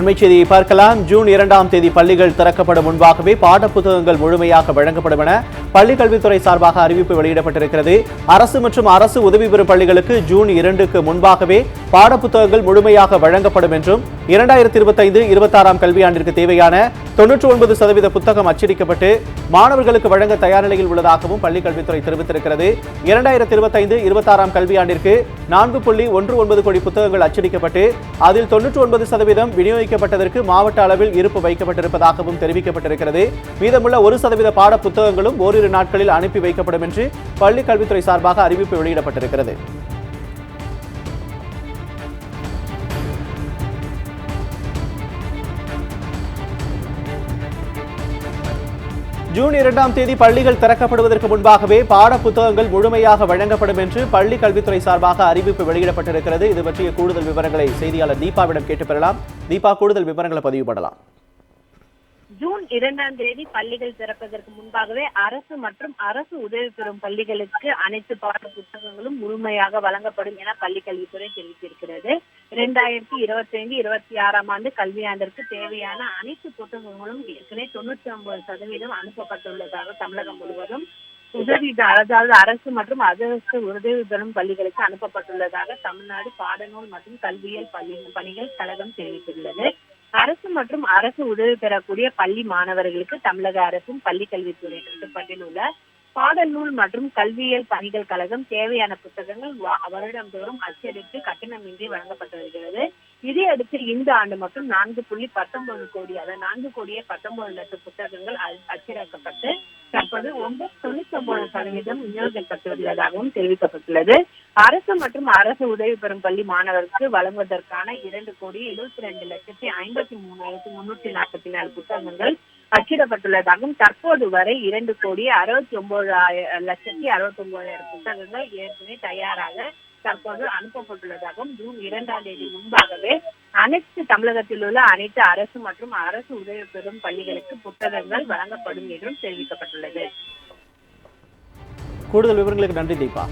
அண்மை செய்தியை பார்க்கலாம். ஜூன் இரண்டாம் தேதி பள்ளிகள் திறக்கப்படும் முன்பாகவே பாடப்புத்தகங்கள் முழுமையாக வழங்கப்படும் என பள்ளிக்கல்வித்துறை சார்பாக அறிவிப்பு வெளியிடப்பட்டிருக்கிறது. அரசு மற்றும் அரசு உதவி பெறும் பள்ளிகளுக்கு ஜூன் இரண்டுக்கு முன்பாகவே பாடப்புத்தகங்கள் முழுமையாக வழங்கப்படும் என்றும் இரண்டாயிரத்தி இருபத்தைந்து இருபத்தாறாம் கல்வியாண்டிற்கு தேவையான தொன்னூற்றி ஒன்பது சதவீத புத்தகம் அச்சடிக்கப்பட்டு மாணவர்களுக்கு வழங்க தயார் நிலையில் உள்ளதாகவும் பள்ளிக்கல்வித்துறை தெரிவித்திருக்கிறது. இரண்டாயிரத்தி இருபத்தைந்து இருபத்தாறாம் கல்வியாண்டிற்கு நான்கு புள்ளி ஒன்று ஒன்பது கோடி புத்தகங்கள் அச்சடிக்கப்பட்டு அதில் தொன்னூற்றி ஒன்பது சதவீதம் விநியோகிக்கப்பட்டதற்கு மாவட்ட அளவில் இருப்பு வைக்கப்பட்டிருப்பதாகவும் தெரிவிக்கப்பட்டிருக்கிறது. மீதமுள்ள ஒரு சதவீத பாட புத்தகங்களும் ஒரு ஓரிரு நாட்களில் அனுப்பி வைக்கப்படும் என்று பள்ளிக் கல்வித்துறை சார்பாக அறிவிப்பு வெளியிடப்பட்டிருக்கிறது. ஜூன் இரண்டாம் தேதி பள்ளிகள் திறக்கப்படுவதற்கு முன்பாகவே பாட புத்தகங்கள் முழுமையாக வழங்கப்படும் என்று பள்ளி கல்வித்துறை சார்பாக அறிவிப்பு வெளியிடப்பட்டிருக்கிறது. இது பற்றிய கூடுதல் விவரங்களை செய்தியாளர் தீபாவிடம் கேட்டு பெறலாம். தீபா கூடுதல் விவரங்களை பதிவு பண்ணலாம். ஜூன் இரண்டாம் தேதி பள்ளிகள் திறப்பதற்கு முன்பாகவே அரசு மற்றும் அரசு உதவி பெறும் பள்ளிகளுக்கு அனைத்து பாட புத்தகங்களும் முழுமையாக வழங்கப்படும் என பள்ளிக்கல்வித்துறை தெரிவித்திருக்கிறது. இரண்டாயிரத்தி இருபத்தி ஐந்து இருபத்தி ஆறாம் ஆண்டு கல்வியாண்டிற்கு தேவையான அனைத்து புத்தகங்களும் ஏற்கனவே தொண்ணூற்றி ஒன்பது சதவீதம் அனுப்பப்பட்டுள்ளதாக தமிழகம் முழுவதும் உதவி அதாவது அரசு மற்றும் அரசு உதவி பெறும் பள்ளிகளுக்கு அனுப்பப்பட்டுள்ளதாக தமிழ்நாடு பாடநூல் மற்றும் கல்வியியல் பள்ளி பணிகள் கழகம் தெரிவித்துள்ளது. அரசு மற்றும் அரசு உதவி பெறக்கூடிய பள்ளி மாணவர்களுக்கு தமிழக அரசின் பள்ளி கல்வித்துறை கட்டுப்பாட்டில் உள்ள பாடல் நூல் மற்றும் கல்வியியல் பணிகள் கழகம் தேவையான புத்தகங்கள் வருடந்தோறும் அச்சடித்து கட்டணமின்றி வழங்கப்பட்டு வருகிறது. இதையடுத்து இந்த ஆண்டு மட்டும் நான்கு புள்ளி பத்தொன்பது கோடி அதாவது நான்கு கோடியே பத்தொன்பது லட்சம் புத்தகங்கள் அச்சிறக்கப்பட்டு நாற்பது ஒன்பது தொண்ணூத்தி ஒன்பது சதவீதம் விநியோகிக்கப்பட்டுள்ளதாகவும் தெரிவிக்கப்பட்டுள்ளது. அரசு மற்றும் அரசு உதவி பெறும் பள்ளி மாணவருக்கு வழங்குவதற்கான இரண்டு கோடி எழுபத்தி ரெண்டு லட்சத்தி ஐம்பத்தி மூணாயிரத்தி முன்னூத்தி நாற்பத்தி நாலு புத்தகங்கள் அச்சிடப்பட்டுள்ளதாகவும் தற்போது வரை இரண்டு கோடி அறுபத்தி ஒன்பது லட்சத்தி அறுபத்தி ஒன்பதாயிரம் புத்தகங்கள் ஏற்கனவே தயாராக தற்போது அனுப்பப்பட்டுள்ளதாகவும் ஜூன் இரண்டாம் தேதி முன்பாகவே அனைத்து தமிழகத்தில் உள்ள அனைத்து அரசு மற்றும் அரசு உதவி பெறும் பள்ளிகளுக்கு புத்தகங்கள் வழங்கப்படும் என்றும் தெரிவிக்கப்பட்டுள்ளது. கூடுதல் விவரங்களுக்கு நன்றி தீபா.